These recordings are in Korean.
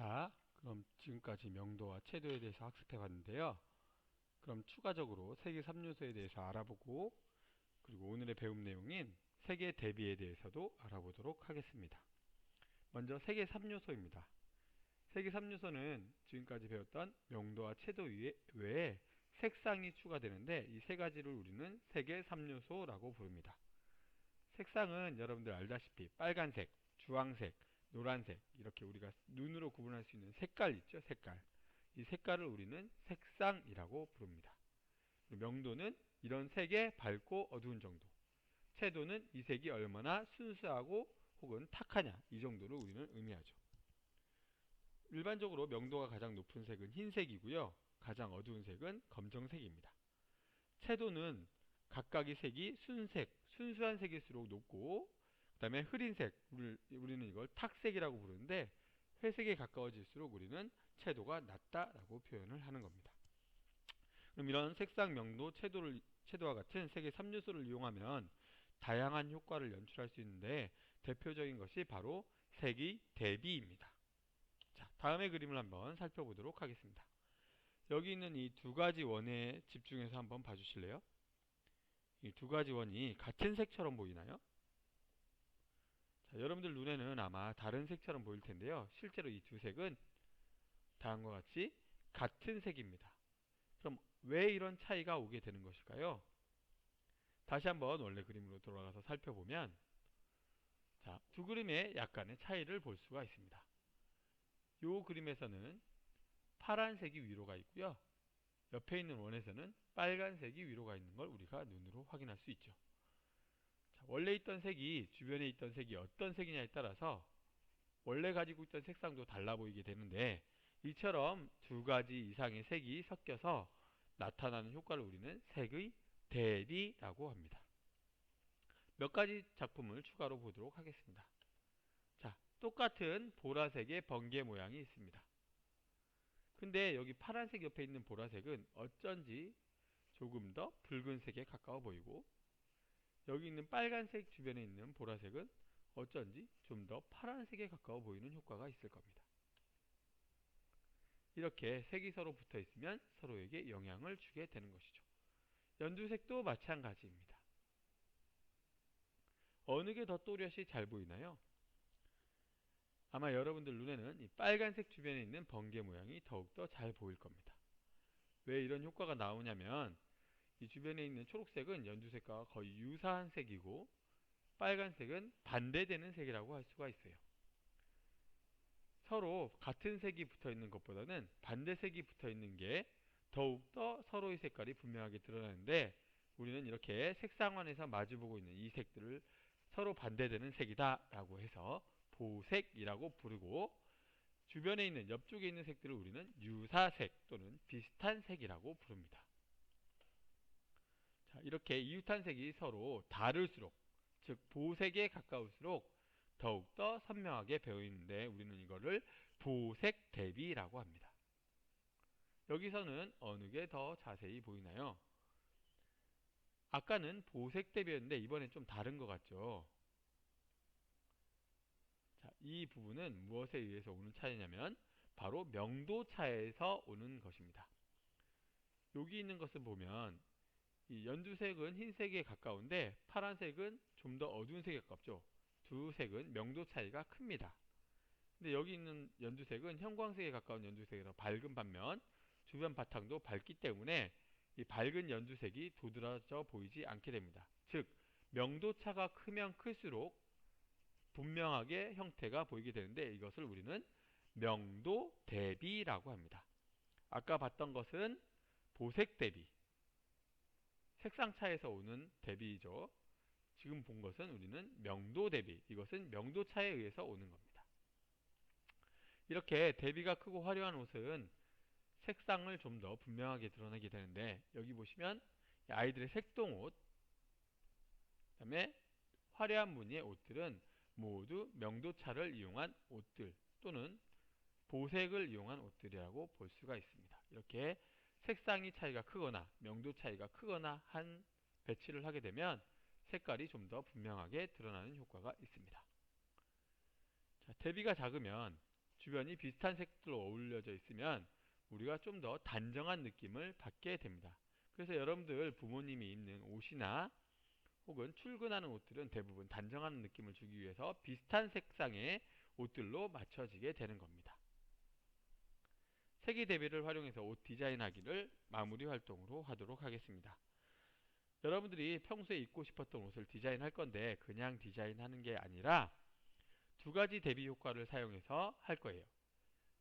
자, 그럼 지금까지 명도와 채도에 대해서 학습해 봤는데요. 그럼 추가적으로 세계 3요소에 대해서 알아보고 그리고 오늘의 배움 내용인 세계 대비에 대해서도 알아보도록 하겠습니다. 먼저 세계 3요소입니다. 세계 3요소는 지금까지 배웠던 명도와 채도 외에 색상이 추가되는데 이 세 가지를 우리는 세계 3요소라고 부릅니다. 색상은 여러분들 알다시피 빨간색, 주황색, 노란색 이렇게 우리가 눈으로 구분할 수 있는 색깔 있죠? 색깔. 이 색깔을 우리는 색상이라고 부릅니다. 명도는 이런 색의 밝고 어두운 정도. 채도는 이 색이 얼마나 순수하고 혹은 탁하냐 이 정도를 우리는 의미하죠. 일반적으로 명도가 가장 높은 색은 흰색이고요. 가장 어두운 색은 검정색입니다. 채도는 각각의 색이 순색, 순수한 색일수록 높고 그 다음에 흐린색 우리는 이걸 탁색이라고 부르는데 회색에 가까워질수록 우리는 채도가 낮다라고 표현을 하는 겁니다. 그럼 이런 색상, 명도, 채도를, 채도와 같은 색의 3요소를 이용하면 다양한 효과를 연출할 수 있는데 대표적인 것이 바로 색의 대비입니다. 자, 다음의 그림을 한번 살펴보도록 하겠습니다. 여기 있는 이 두 가지 원에 집중해서 한번 봐주실래요? 이 두 가지 원이 같은 색처럼 보이나요? 자, 여러분들 눈에는 아마 다른 색처럼 보일 텐데요. 실제로 이 두 색은 다음과 같이 같은 색입니다. 그럼 왜 이런 차이가 오게 되는 것일까요? 다시 한번 원래 그림으로 돌아가서 살펴보면 자, 두 그림의 약간의 차이를 볼 수가 있습니다. 이 그림에서는 파란색이 위로 가 있고요. 옆에 있는 원에서는 빨간색이 위로 가 있는 걸 우리가 눈으로 확인할 수 있죠. 원래 있던 색이 주변에 있던 색이 어떤 색이냐에 따라서 원래 가지고 있던 색상도 달라 보이게 되는데 이처럼 두 가지 이상의 색이 섞여서 나타나는 효과를 우리는 색의 대비라고 합니다. 몇 가지 작품을 추가로 보도록 하겠습니다. 자, 똑같은 보라색의 번개 모양이 있습니다. 근데 여기 파란색 옆에 있는 보라색은 어쩐지 조금 더 붉은색에 가까워 보이고 여기 있는 빨간색 주변에 있는 보라색은 어쩐지 좀 더 파란색에 가까워 보이는 효과가 있을 겁니다. 이렇게 색이 서로 붙어 있으면 서로에게 영향을 주게 되는 것이죠. 연두색도 마찬가지입니다. 어느 게 더 또렷이 잘 보이나요? 아마 여러분들 눈에는 이 빨간색 주변에 있는 번개 모양이 더욱더 잘 보일 겁니다. 왜 이런 효과가 나오냐면 이 주변에 있는 초록색은 연두색과 거의 유사한 색이고 빨간색은 반대되는 색이라고 할 수가 있어요. 서로 같은 색이 붙어 있는 것보다는 반대색이 붙어 있는 게 더욱더 서로의 색깔이 분명하게 드러나는데 우리는 이렇게 색상원에서 마주보고 있는 이 색들을 서로 반대되는 색이다 라고 해서 보색이라고 부르고 주변에 있는 옆쪽에 있는 색들을 우리는 유사색 또는 비슷한 색이라고 부릅니다. 자, 이렇게 이웃한색이 서로 다를수록 즉 보색에 가까울수록 더욱더 선명하게 배어있는데 우리는 이거를 보색 대비라고 합니다. 여기서는 어느 게 더 자세히 보이나요? 아까는 보색 대비였는데 이번엔 좀 다른 것 같죠? 자, 이 부분은 무엇에 의해서 오는 차이냐면 바로 명도 차에서 오는 것입니다. 여기 있는 것을 보면 이 연두색은 흰색에 가까운데 파란색은 좀 더 어두운 색에 가깝죠. 두 색은 명도 차이가 큽니다. 근데 여기 있는 연두색은 형광색에 가까운 연두색이라 밝은 반면 주변 바탕도 밝기 때문에 이 밝은 연두색이 도드라져 보이지 않게 됩니다. 즉 명도차가 크면 클수록 분명하게 형태가 보이게 되는데 이것을 우리는 명도 대비라고 합니다. 아까 봤던 것은 보색 대비, 색상 차에서 오는 대비죠. 지금 본 것은 우리는 명도 대비, 이것은 명도 차에 의해서 오는 겁니다. 이렇게 대비가 크고 화려한 옷은 색상을 좀 더 분명하게 드러내게 되는데 여기 보시면 아이들의 색동옷 그 다음에 화려한 무늬의 옷들은 모두 명도차를 이용한 옷들 또는 보색을 이용한 옷들이라고 볼 수가 있습니다. 이렇게 색상이 차이가 크거나 명도 차이가 크거나 한 배치를 하게 되면 색깔이 좀 더 분명하게 드러나는 효과가 있습니다. 자, 대비가 작으면 주변이 비슷한 색들로 어울려져 있으면 우리가 좀 더 단정한 느낌을 받게 됩니다. 그래서 여러분들 부모님이 입는 옷이나 혹은 출근하는 옷들은 대부분 단정한 느낌을 주기 위해서 비슷한 색상의 옷들로 맞춰지게 되는 겁니다. 색이 대비를 활용해서 옷 디자인하기를 마무리 활동으로 하도록 하겠습니다. 여러분들이 평소에 입고 싶었던 옷을 디자인할 건데 그냥 디자인하는 게 아니라 두 가지 대비 효과를 사용해서 할 거예요.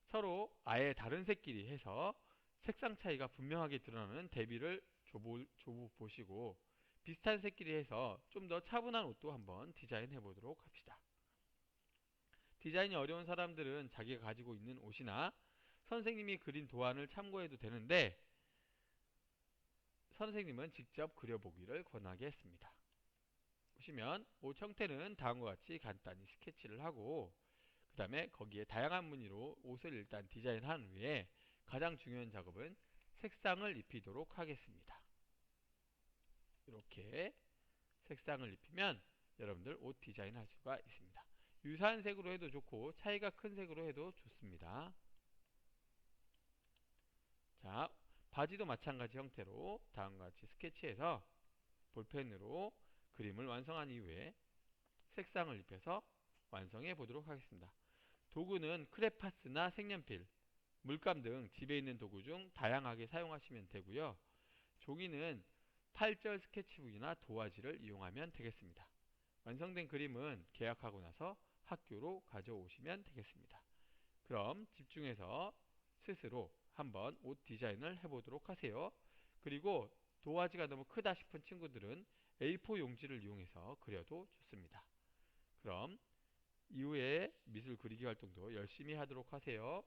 서로 아예 다른 색끼리 해서 색상 차이가 분명하게 드러나는 대비를 줘보, 줘보시고 비슷한 색끼리 해서 좀 더 차분한 옷도 한번 디자인해 보도록 합시다. 디자인이 어려운 사람들은 자기가 가지고 있는 옷이나 선생님이 그린 도안을 참고해도 되는데 선생님은 직접 그려보기를 권하겠습니다. 보시면 옷 형태는 다음과 같이 간단히 스케치를 하고 그 다음에 거기에 다양한 무늬로 옷을 일단 디자인한 후에 가장 중요한 작업은 색상을 입히도록 하겠습니다. 이렇게 색상을 입히면 여러분들 옷 디자인 할 수가 있습니다. 유사한 색으로 해도 좋고 차이가 큰 색으로 해도 좋습니다. 자, 바지도 마찬가지 형태로 다음과 같이 스케치해서 볼펜으로 그림을 완성한 이후에 색상을 입혀서 완성해 보도록 하겠습니다. 도구는 크레파스나 색연필, 물감 등 집에 있는 도구 중 다양하게 사용하시면 되고요. 종이는 8절 스케치북이나 도화지를 이용하면 되겠습니다. 완성된 그림은 계약하고 나서 학교로 가져오시면 되겠습니다. 그럼 집중해서 스스로 한번 옷 디자인을 해보도록 하세요. 그리고 도화지가 너무 크다 싶은 친구들은 A4 용지를 이용해서 그려도 좋습니다. 그럼 이후에 미술 그리기 활동도 열심히 하도록 하세요.